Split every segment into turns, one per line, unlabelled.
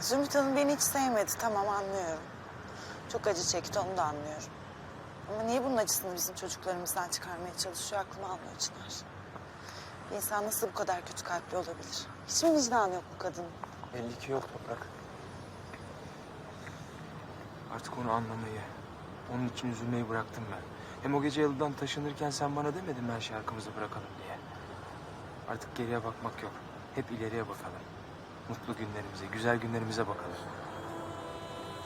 Zümrüt Hanım beni hiç sevmedi. Tamam anlıyorum. Çok acı çekti onu da anlıyorum. Ama niye bunun acısını bizim çocuklarımızdan çıkarmaya çalışıyor aklım almıyor Çınar. Bir insan nasıl bu kadar kötü kalpli olabilir? Hiç mi vicdanı yok bu kadının?
Belli ki yok toprak. Artık onu anlamayı, onun için üzülmeyi bıraktım ben. Hem o gece yalıdan taşınırken sen bana demedin mi her arkamızda bırakalım diye. Artık geriye bakmak yok. Hep ileriye bakalım. Mutlu günlerimize, güzel günlerimize bakalım.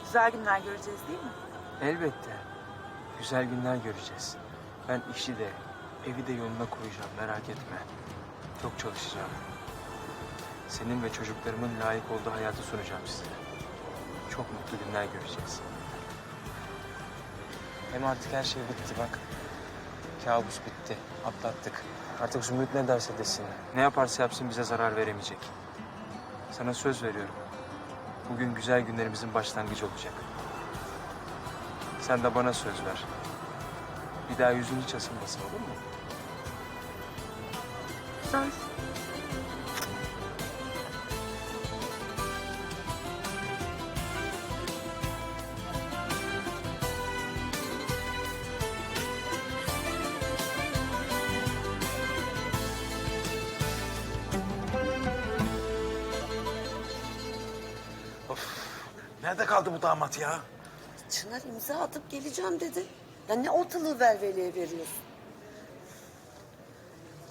Güzel günler göreceğiz değil mi?
Elbette. Güzel günler göreceğiz. Ben işi de, evi de yoluna koyacağım merak etme. Çok çalışacağım. Senin ve çocuklarımın layık olduğu hayatı sunacağım size. Çok mutlu günler göreceğiz. Hem artık her şey bitti bak. Kabus bitti. Atlattık. Artık Zümrüt ne derse desin. Ne yaparsa yapsın bize zarar veremeyecek. Sana söz veriyorum. Bugün güzel günlerimizin başlangıcı olacak. Sen de bana söz ver. Bir daha yüzün hiç asılmasın olur mu?
Söz.
Ya?
Çınar imza atıp geleceğim dedi. Ya ne ortalığı velveliye veriyorsun?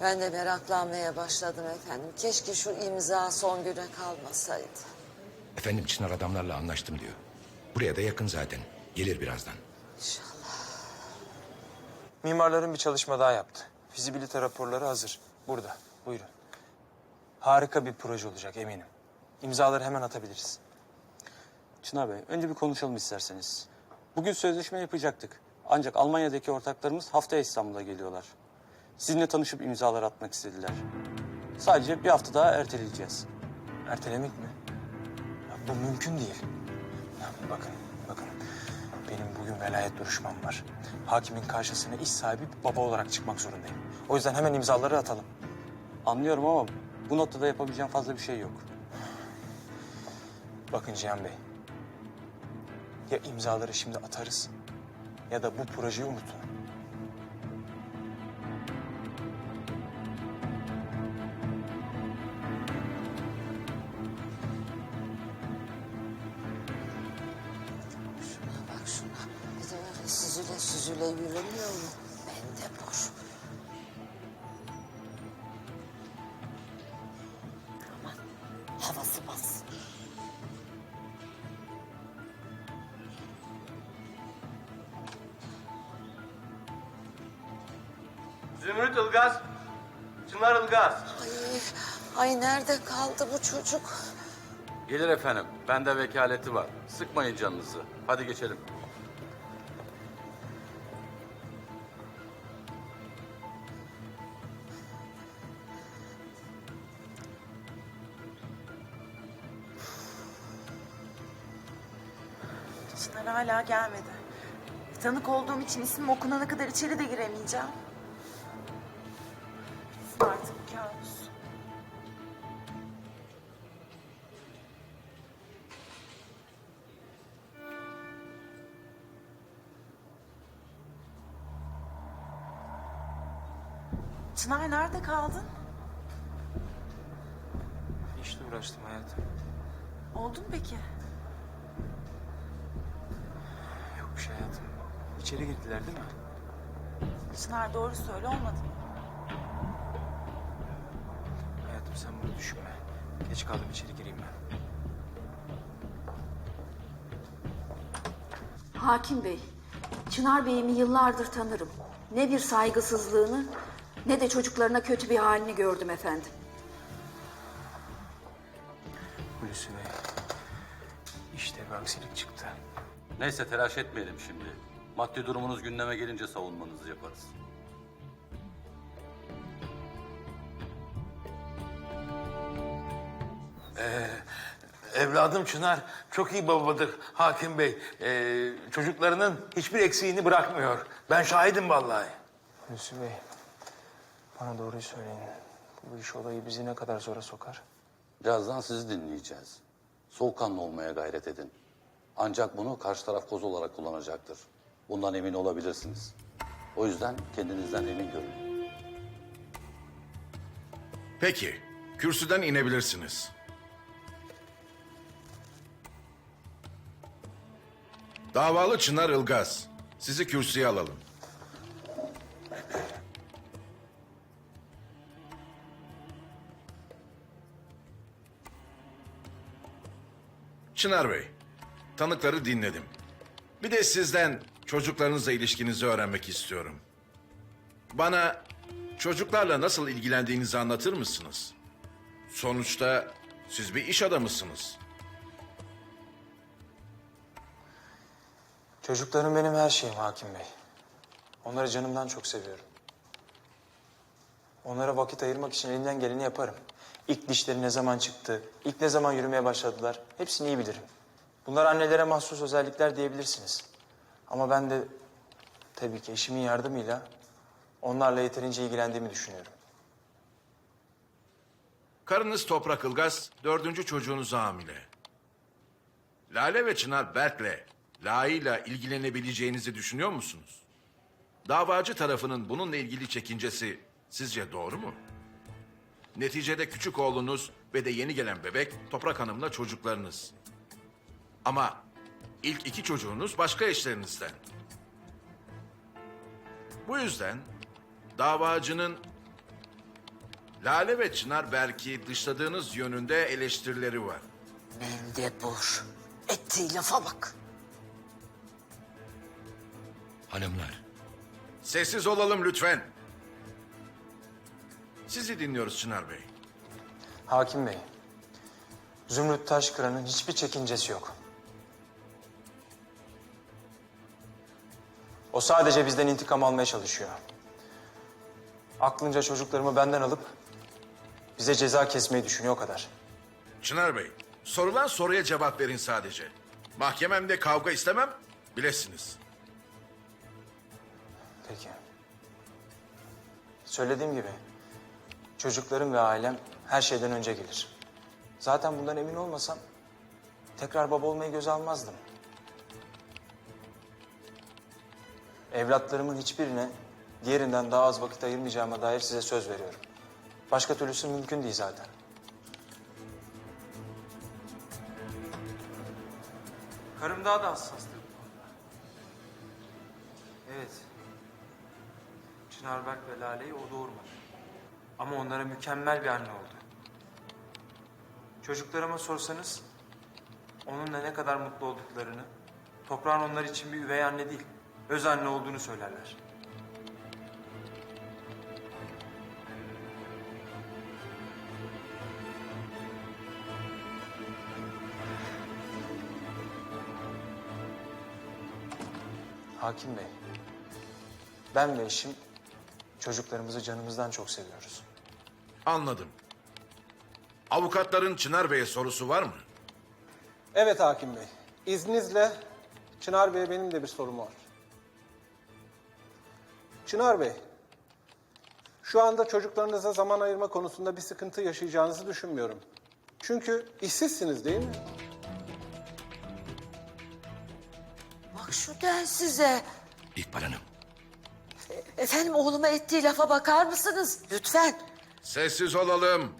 Ben de meraklanmaya başladım efendim. Keşke şu imza son güne kalmasaydı.
Efendim Çınar adamlarla anlaştım diyor. Buraya da yakın zaten. Gelir birazdan.
İnşallah.
Mimarların bir çalışma daha yaptı. Fizibilite raporları hazır. Burada. Buyurun. Harika bir proje olacak eminim. İmzaları hemen atabiliriz.
Çınar Bey, önce bir konuşalım isterseniz. Bugün sözleşme yapacaktık. Ancak Almanya'daki ortaklarımız haftaya İstanbul'a geliyorlar. Sizinle tanışıp imzalar atmak istediler. Sadece bir hafta daha erteleyeceğiz.
Ertelemek mi? Ya bu mümkün değil. Ya bakın, bakın. Benim bugün velayet duruşmam var. Hakimin karşısına iş sahibi bir baba olarak çıkmak zorundayım. O yüzden hemen imzaları atalım.
Anlıyorum ama bu noktada yapabileceğim fazla bir şey yok.
Bakın Cihan Bey. Ya imzaları şimdi atarız ya da bu projeyi unutun.
Bende vekaleti var. Sıkmayın canınızı. Hadi geçelim.
Çınar hala gelmedi. Tanık olduğum için ismim okunana kadar içeri de giremeyeceğim. Çınar nerede kaldın?
İşle uğraştım hayatım.
Oldu mu peki?
Yok bir şey hayatım. İçeri girdiler değil mi?
Çınar doğru söyle olmadı mı?
Hayatım sen bunu düşünme. Geç kaldım içeri gireyim ben.
Hakim Bey, Çınar Bey'imi yıllardır tanırım. Ne bir saygısızlığını ne de çocuklarına kötü bir halini gördüm efendim.
Hulusi Bey. İşte bir aksilik çıktı.
Neyse telaş etmeyelim şimdi. Maddi durumunuz gündeme gelince savunmanızı yaparız.
Evladım Çınar çok iyi babadır hakim bey. Ee, çocuklarının hiçbir eksiğini bırakmıyor. Ben şahidim vallahi.
Hulusi Bey. Bana doğruyu söyleyin. Bu iş olayı bizi ne kadar zora sokar?
Birazdan sizi dinleyeceğiz. Soğukkanlı olmaya gayret edin. Ancak bunu karşı taraf koz olarak kullanacaktır. Bundan emin olabilirsiniz. O yüzden kendinizden emin görün.
Peki, kürsüden inebilirsiniz. Davalı Çınar Ilgaz, sizi kürsüye alalım. Çınar Bey, tanıkları dinledim. Bir de sizden çocuklarınızla ilişkinizi öğrenmek istiyorum. Bana çocuklarla nasıl ilgilendiğinizi anlatır mısınız? Sonuçta siz bir iş adamısınız.
Çocuklarım benim her şeyim Hakim Bey. Onları canımdan çok seviyorum. Onlara vakit ayırmak için elimden geleni yaparım. İlk dişleri ne zaman çıktı, ilk ne zaman yürümeye başladılar hepsini iyi bilirim. Bunlar annelere mahsus özellikler diyebilirsiniz. Ama ben de tabii ki eşimin yardımıyla onlarla yeterince ilgilendiğimi düşünüyorum.
Karınız Toprak Ilgaz dördüncü çocuğunuza hamile. Lale ve Çınar Berk'le La'yla ilgilenebileceğinizi düşünüyor musunuz? Davacı tarafının bununla ilgili çekincesi sizce doğru mu? Neticede küçük oğlunuz ve de yeni gelen bebek Toprak Hanım'la çocuklarınız. Ama ilk iki çocuğunuz başka eşlerinizden. Bu yüzden davacının Lale ve Çınar Berk'i dışladığınız yönünde eleştirileri var.
Mendebur. Ettiği lafa bak.
Hanımlar. Sessiz olalım lütfen. Sizi dinliyoruz Çınar Bey.
Hakim Bey, Zümrüt Taşkıran'ın hiçbir çekincesi yok. O sadece bizden intikam almaya çalışıyor. Aklınca çocuklarımı benden alıp bize ceza kesmeyi düşünüyor o kadar.
Çınar Bey, sorulan soruya cevap verin sadece. Mahkememde kavga istemem, bilesiniz.
Peki. Söylediğim gibi çocuklarım ve ailem her şeyden önce gelir. Zaten bundan emin olmasam tekrar baba olmayı göze almazdım. Evlatlarımın hiçbirine diğerinden daha az vakit ayırmayacağıma dair size söz veriyorum. Başka türlüsü mümkün değil zaten. Karım daha da hassastır bu konuda. Evet. Çınar Berk ve Lale'yi o doğurmadı. Ama onlara mükemmel bir anne oldu. Çocuklarıma sorsanız onunla ne kadar mutlu olduklarını, toprağın onlar için bir üvey anne değil, öz anne olduğunu söylerler. Hakim Bey, ben ve eşim çocuklarımızı canımızdan çok seviyoruz.
Anladım. Avukatların Çınar Bey'e sorusu var mı?
Evet hakim bey. İzninizle Çınar Bey'e benim de bir sorum var. Çınar Bey, şu anda çocuklarınıza zaman ayırma konusunda bir sıkıntı yaşayacağınızı düşünmüyorum. Çünkü işsizsiniz değil mi?
Bak şu densize.
İkbal Hanım.
Efendim oğluma ettiği lafa bakar mısınız? Lütfen.
Sessiz olalım.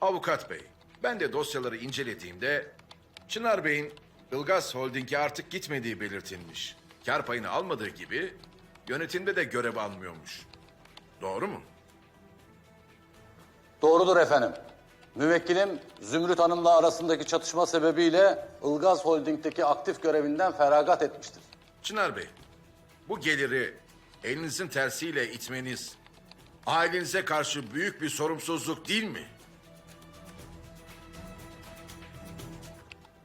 Avukat Bey, ben de dosyaları incelediğimde Çınar Bey'in Ilgaz Holding'e artık gitmediği belirtilmiş. Kar payını almadığı gibi yönetimde de görev almıyormuş. Doğru mu?
Doğrudur efendim. Müvekkilim Zümrüt Hanım'la arasındaki çatışma sebebiyle Ilgaz Holding'deki aktif görevinden feragat etmiştir.
Çınar Bey, bu geliri elinizin tersiyle itmeniz ailenize karşı büyük bir sorumsuzluk değil mi?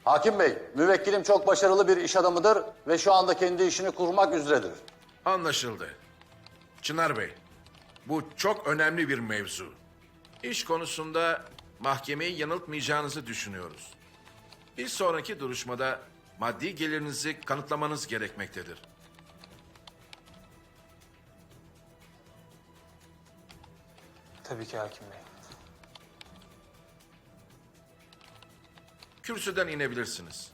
Hakim Bey, müvekkilim çok başarılı bir iş adamıdır ve şu anda kendi işini kurmak üzeredir.
Anlaşıldı. Çınar Bey, bu çok önemli bir mevzu. İş konusunda mahkemeyi yanıltmayacağınızı düşünüyoruz. Bir sonraki duruşmada maddi gelirinizi kanıtlamanız gerekmektedir.
Tabii ki hakim bey.
Kürsüden inebilirsiniz.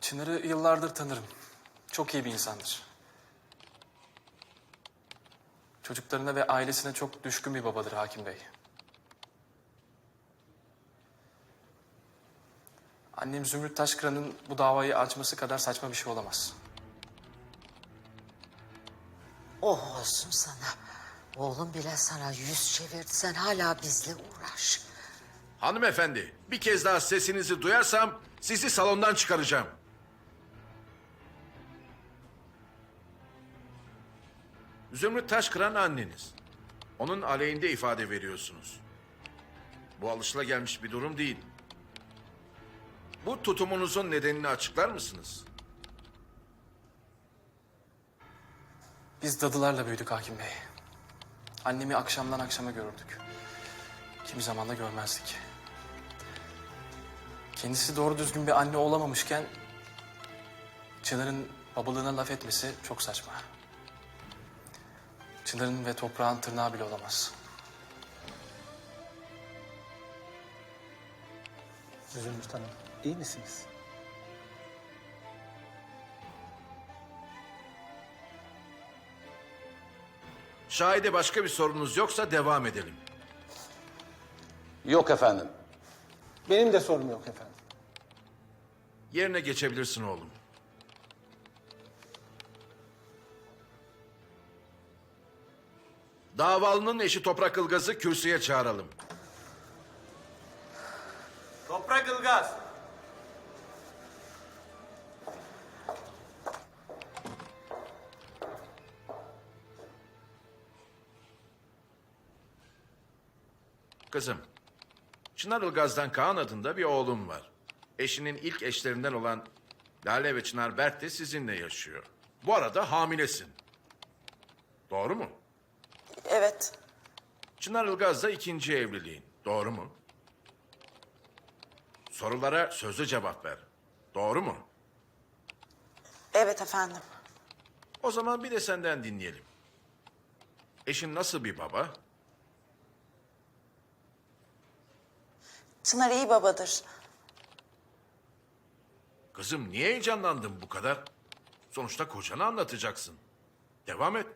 Çınar'ı yıllardır tanırım. Çok iyi bir insandır. Çocuklarına ve ailesine çok düşkün bir babadır Hakim Bey. Annem Zümrüt Taşkıran'ın bu davayı açması kadar saçma bir şey olamaz.
Oh olsun sana. Oğlum bile sana yüz çevirdi. Sen hala bizle uğraş.
Hanımefendi, bir kez daha sesinizi duyarsam sizi salondan çıkaracağım. Zümrüt Taşkıran anneniz. Onun aleyhinde ifade veriyorsunuz. Bu alışılagelmiş bir durum değil. Bu tutumunuzun nedenini açıklar mısınız?
Biz dadılarla büyüdük Hakim Bey. Annemi akşamdan akşama görürdük. Kimi zaman da görmezdik. Kendisi doğru düzgün bir anne olamamışken... Çınar'ın babalığına laf etmesi çok saçma. Çınar'ın ve toprağın tırnağı bile olamaz.
Zümrüt Hanım, iyi misiniz?
Şahide başka bir sorunuz yoksa devam edelim.
Yok efendim.
Benim de sorum yok efendim.
Yerine geçebilirsin oğlum. Davalının eşi Toprak Ilgaz'ı kürsüye çağıralım.
Toprak Ilgaz!
Kızım, Çınar Ilgaz'dan Kaan adında bir oğlum var. Eşinin ilk eşlerinden olan Lale ve Çınar Berk de sizinle yaşıyor. Bu arada hamilesin. Doğru mu?
Evet,
Çınar Ilgaz da ikinci evliliğin. Doğru mu? Sorulara sözlü cevap ver. Doğru mu?
evet efendim.
O zaman bir de senden dinleyelim. Eşin nasıl bir baba?
Çınar iyi babadır.
Kızım niye heyecanlandın bu kadar? Sonuçta kocanı anlatacaksın. Devam et.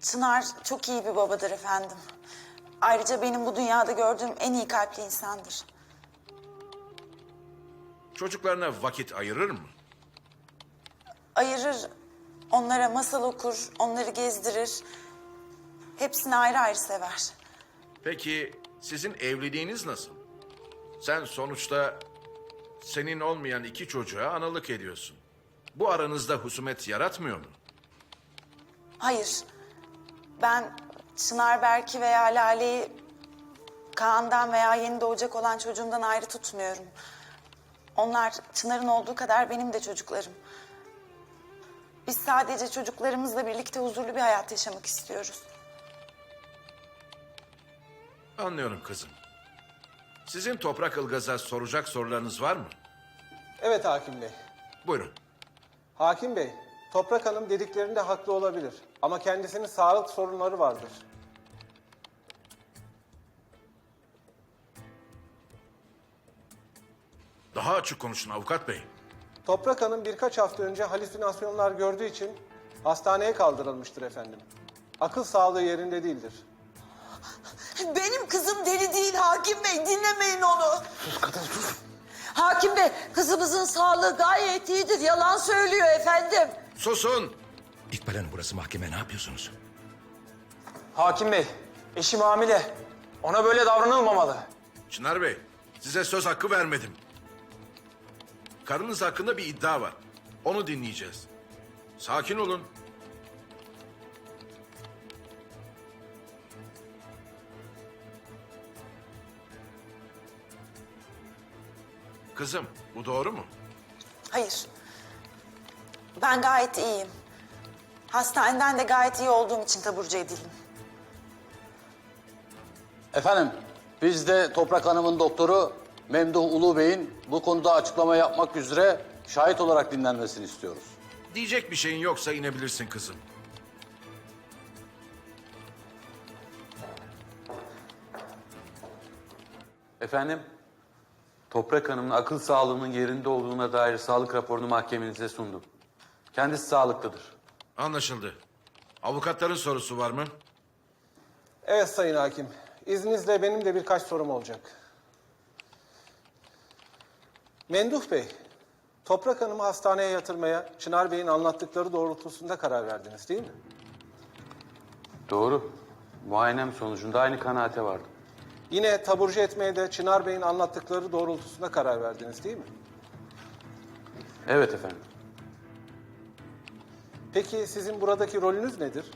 Çınar çok iyi bir babadır efendim. Ayrıca benim bu dünyada gördüğüm en iyi kalpli insandır.
Çocuklarına vakit ayırır mı?
Ayırır, onlara masal okur, onları gezdirir. Hepsini ayrı ayrı sever.
Peki sizin evliliğiniz nasıl? Sen sonuçta senin olmayan iki çocuğa analık ediyorsun. Bu aranızda husumet yaratmıyor mu?
Hayır, ben Çınar Berk'i veya Lale'yi Kaan'dan veya yeni doğacak olan çocuğumdan ayrı tutmuyorum. Onlar Çınar'ın olduğu kadar benim de çocuklarım. Biz sadece çocuklarımızla birlikte huzurlu bir hayat yaşamak istiyoruz.
Anlıyorum kızım. Sizin Toprak Ilgaz'a soracak sorularınız var mı?
Evet Hakim Bey.
Buyurun.
Hakim Bey, Toprak Hanım dediklerinde haklı olabilir. Ama kendisinin sağlık sorunları vardır.
Daha açık konuşun avukat bey.
Toprak Hanım birkaç hafta önce halüsinasyonlar gördüğü için hastaneye kaldırılmıştır efendim. Akıl sağlığı yerinde değildir.
Benim kızım deli değil Hakim Bey. Dinlemeyin onu. Sus kadın sus. Hakim Bey kızımızın sağlığı gayet iyidir. Yalan söylüyor efendim.
Susun!
İkbal Hanım burası mahkeme ne yapıyorsunuz?
Hakim Bey, eşim hamile. Ona böyle davranılmamalı.
Çınar Bey, size söz hakkı vermedim. Karınız hakkında bir iddia var. Onu dinleyeceğiz. Sakin olun. Kızım bu doğru mu?
Hayır. Ben gayet iyiyim. Hastaneden de gayet iyi olduğum için taburcu edildim.
Efendim, biz de Toprak Hanım'ın doktoru Memduh Ulu Bey'in bu konuda açıklama yapmak üzere şahit olarak dinlenmesini istiyoruz.
Diyecek bir şeyin yoksa inebilirsin kızım.
Efendim? Toprak Hanım'ın akıl sağlığının yerinde olduğuna dair sağlık raporunu mahkemenize sundum. Kendisi sağlıklıdır.
Anlaşıldı. Avukatların sorusu var mı?
Evet Sayın Hakim. İzninizle benim de birkaç sorum olacak. Menduh Bey, Toprak Hanım'ı hastaneye yatırmaya Çınar Bey'in anlattıkları doğrultusunda karar verdiniz değil mi?
Doğru. Muayenem sonucunda aynı kanaate vardım.
Yine taburcu etmeye de Çınar Bey'in anlattıkları doğrultusunda karar verdiniz değil mi?
Evet efendim.
Peki sizin buradaki rolünüz nedir?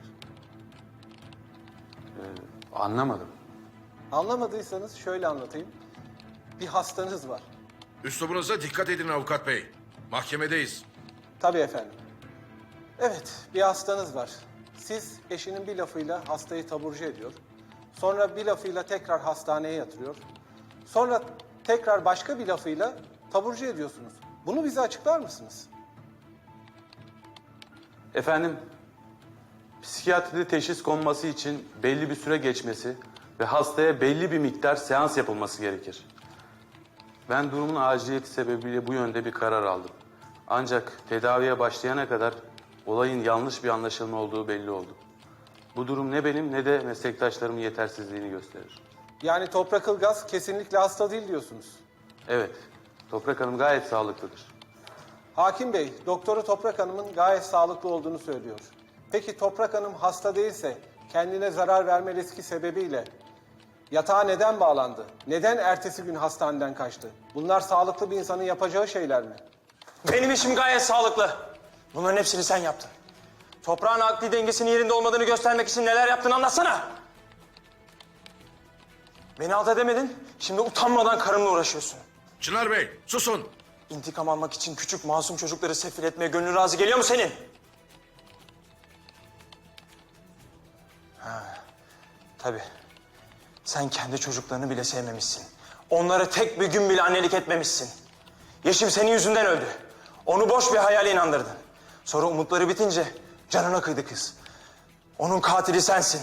Anlamadım.
Anlamadıysanız şöyle anlatayım. Bir hastanız var.
Üslubunuza dikkat edin avukat bey. Mahkemedeyiz.
Tabii efendim. Evet, bir hastanız var. Siz eşinin bir lafıyla hastayı taburcu ediyor. Sonra bir lafıyla tekrar hastaneye yatırıyor. Sonra tekrar başka bir lafıyla taburcu ediyorsunuz. Bunu bize açıklar mısınız?
Efendim, psikiyatride teşhis konması için belli bir süre geçmesi ve hastaya belli bir miktar seans yapılması gerekir. Ben durumun aciliyeti sebebiyle bu yönde bir karar aldım. Ancak tedaviye başlayana kadar olayın yanlış bir anlaşılma olduğu belli oldu. Bu durum ne benim ne de meslektaşlarımın yetersizliğini gösterir.
Yani Toprak Ilgaz kesinlikle hasta değil diyorsunuz.
Evet, Toprak Hanım gayet sağlıklıdır.
Hakim Bey, doktoru Toprak Hanım'ın gayet sağlıklı olduğunu söylüyor. Peki Toprak Hanım hasta değilse kendine zarar verme riski sebebiyle yatağa neden bağlandı? Neden ertesi gün hastaneden kaçtı? Bunlar sağlıklı bir insanın yapacağı şeyler mi?
Benim işim gayet sağlıklı. Bunların hepsini sen yaptın. Toprağın akli dengesinin yerinde olmadığını göstermek için neler yaptın anlatsana. Beni alt edemedin. Şimdi utanmadan karımla uğraşıyorsun.
Çınar Bey, susun.
İntikam almak için küçük masum çocukları sefil etmeye gönlün razı geliyor mu senin? Ha, tabii. Sen kendi çocuklarını bile sevmemişsin. Onlara tek bir gün bile annelik etmemişsin. Yeşim senin yüzünden öldü. Onu boş bir hayale inandırdın. Sonra umutları bitince canına kıydı kız. Onun katili sensin.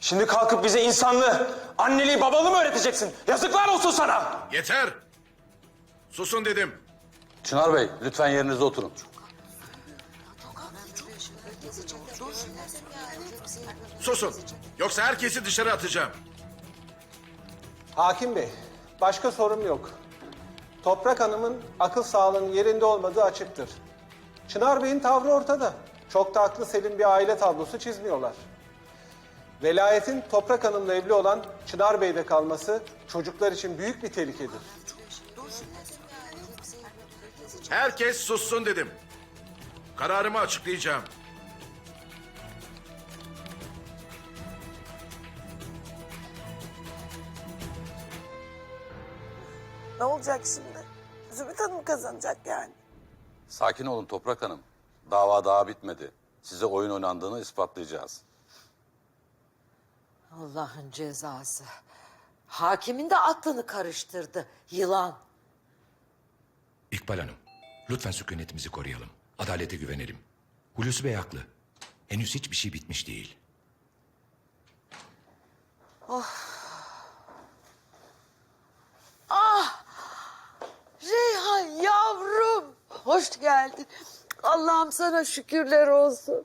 Şimdi kalkıp bize insanlığı, anneliği, babalığı mı öğreteceksin? Yazıklar olsun sana!
Yeter. Susun dedim.
Çınar Bey, lütfen yerinize oturun.
Susun. Yoksa herkesi dışarı atacağım.
Hakim Bey, başka sorum yok. Toprak Hanım'ın akıl sağlığının yerinde olmadığı açıktır. Çınar Bey'in tavrı ortada. Çok da aklı selim bir aile tablosu çizmiyorlar. Velayetin Toprak Hanım'la evli olan Çınar Bey'de kalması çocuklar için büyük bir tehlikedir.
Herkes sussun dedim. Kararımı açıklayacağım.
Ne olacak şimdi? Zümrüt Hanım kazanacak yani.
Sakin olun Toprak Hanım. Dava daha bitmedi. Size oyun oynandığını ispatlayacağız.
Allah'ın cezası. Hakimin de aklını karıştırdı. Yılan.
İkbal Hanım, lütfen sükunetimizi koruyalım. Adalete güvenelim. Hulusi Bey haklı. Henüz hiçbir şey bitmiş değil.
Reyhan yavrum. Hoş geldin. Allah'ım sana şükürler olsun.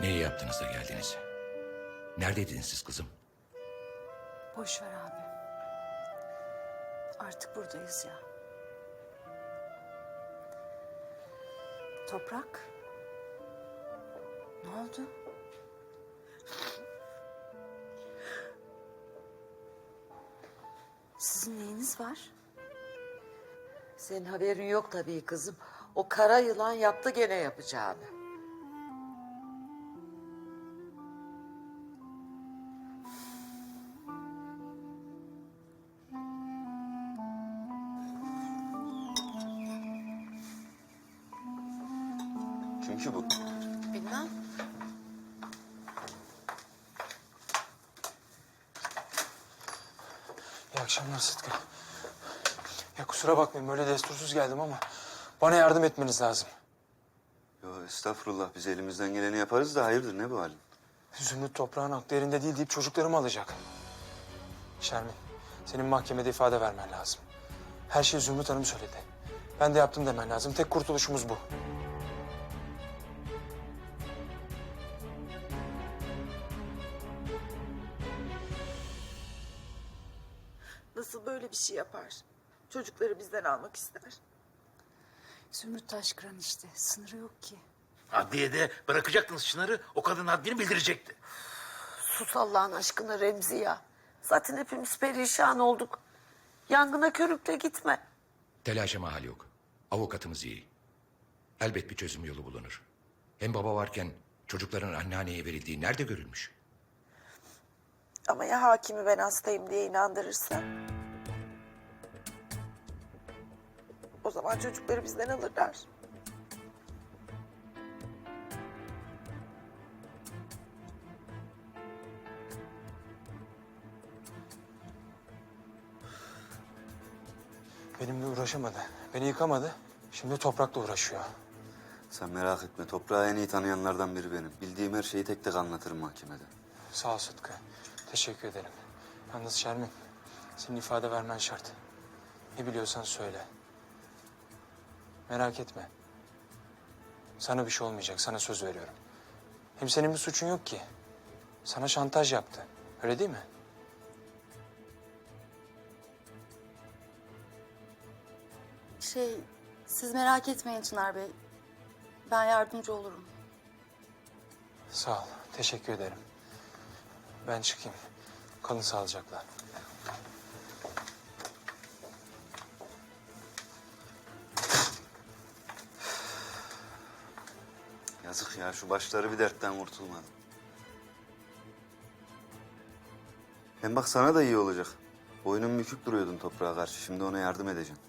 Neyi yaptınız da geldiniz? Neredeydiniz siz kızım?
Boş ver abi. Artık buradayız ya. Toprak. Ne oldu? Neyiniz var?
Senin haberin yok tabii kızım. O kara yılan yaptı gene yapacağını.
Çünkü bu.
Bilmem.
Akşamlar Sıtkı. Ya kusura bakmayın böyle destursuz geldim ama bana yardım etmeniz lazım.
estağfurullah biz elimizden geleni yaparız da hayırdır ne bu halin?
Zümrüt toprağın aklı elinde değil deyip çocuklarımı alacak. Şermin, senin mahkemede ifade vermen lazım. Her şeyi Zümrüt Hanım söyledi. Ben de yaptım demen lazım. Tek kurtuluşumuz bu.
Bizden almak ister.
Zümrüt Taşkıran işte. Sınırı yok ki.
Adliyede bırakacaktınız Çınar'ı, o kadın haddini bildirecekti.
Sus Allah'ın aşkına Remzi ya. Zaten hepimiz perişan olduk. Yangına körükle gitme.
Telaşa mahal yok. Avukatımız iyi. Elbet bir çözüm yolu bulunur. Hem baba varken çocukların anneanneye verildiği nerede görülmüş?
Ama ya hakimi ben hastayım diye inandırırsa? O zaman çocukları bizden alırlar.
Benimle uğraşamadı. Beni yıkamadı. Şimdi toprakla uğraşıyor.
Sen merak etme toprağı en iyi tanıyanlardan biri benim. Bildiğim her şeyi tek tek anlatırım mahkemede.
Sağ ol Sıtkı. Teşekkür ederim. Yalnız Şermin, senin ifade vermen şart. Ne biliyorsan söyle. Merak etme. Sana bir şey olmayacak, sana söz veriyorum. Hem senin bir suçun yok ki. Sana şantaj yaptı. Öyle değil mi?
Şey, siz merak etmeyin Çınar Bey. Ben yardımcı olurum.
Sağ ol, teşekkür ederim. Ben çıkayım. Kalın sağlıcakla.
Yazık ya şu başları bir dertten kurtulmadı. Hem bak sana da iyi olacak. Boynun bükük duruyordun toprağa karşı. Şimdi ona yardım edeceksin.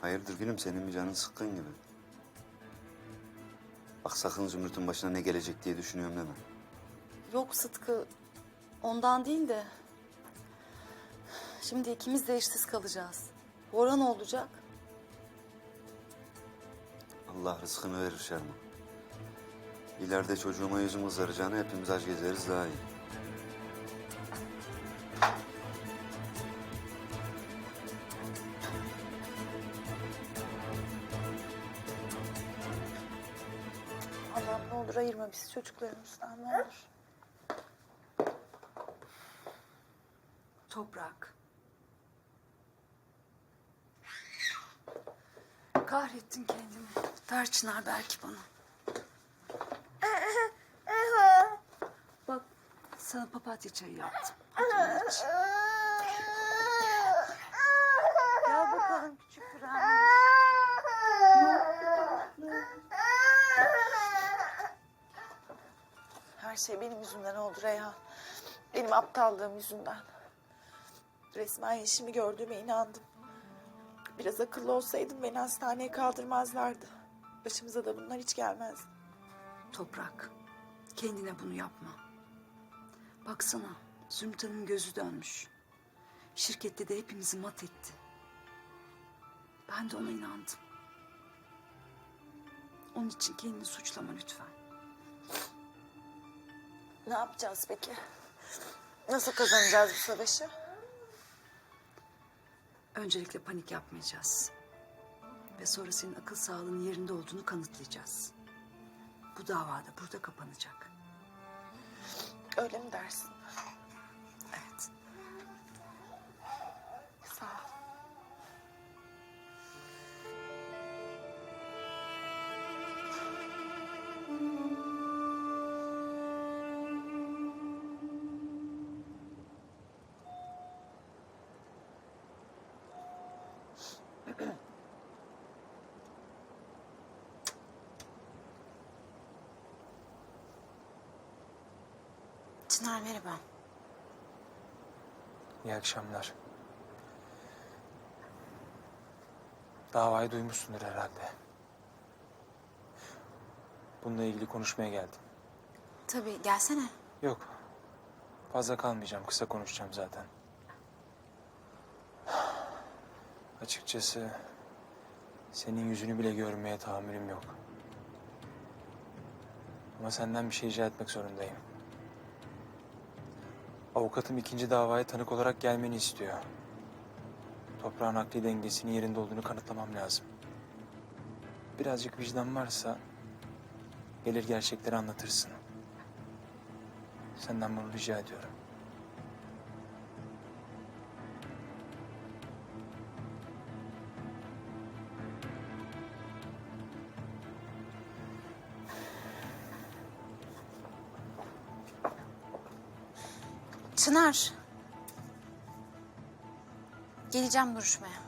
Hayırdır gülüm senin bir canın sıkkın gibi. Bak sakın Zümrüt'ün başına ne gelecek diye düşünüyorum deme.
Yok Sıtkı, ondan değil de... Şimdi ikimiz de işsiz kalacağız. Bora ne olacak?
Allah rızkını verir Şerman. İleride çocuğuma yüzüm kızaracağını hepimiz aç gezeriz daha iyi.
Allah'ım ne olur ayırma bizi çocuklarımızdan ne olur.
Toprak. Kahrettin kendimi. Ver Çınar belki bana. Bak sana papatya çayı yaptım.
Gel bakalım küçük prens. Her şey benim yüzümden oldu Reyhan. Benim aptallığım yüzünden. Resmen yeşimi gördüğüme inandım. Biraz akıllı olsaydım beni hastaneye kaldırmazlardı. Başımıza da bunlar hiç gelmezdi.
Toprak. Kendine bunu yapma. Baksana Zümrüt Hanım'ın gözü dönmüş. Şirkette de hepimizi mat etti. Ben de ona inandım. Onun için kendini suçlama lütfen.
Ne yapacağız peki? Nasıl kazanacağız bu savaşı?
Öncelikle panik yapmayacağız. Ve sonra senin akıl sağlığının yerinde olduğunu kanıtlayacağız. Bu davada burada kapanacak.
Öyle mi dersin?
Merhaba.
İyi akşamlar. Davayı duymuşsundur herhalde. Bununla ilgili konuşmaya geldim.
Tabii gelsene.
Yok. Fazla kalmayacağım. Kısa konuşacağım zaten. Açıkçası Senin yüzünü bile görmeye tahammülüm yok. Ama senden bir şey rica etmek zorundayım. Avukatım ikinci davaya tanık olarak gelmeni istiyor. Toprağın akli dengesinin yerinde olduğunu kanıtlamam lazım. Birazcık vicdan varsa gelir gerçekleri anlatırsın. Senden bunu rica ediyorum.
Çınar. Geleceğim duruşmaya.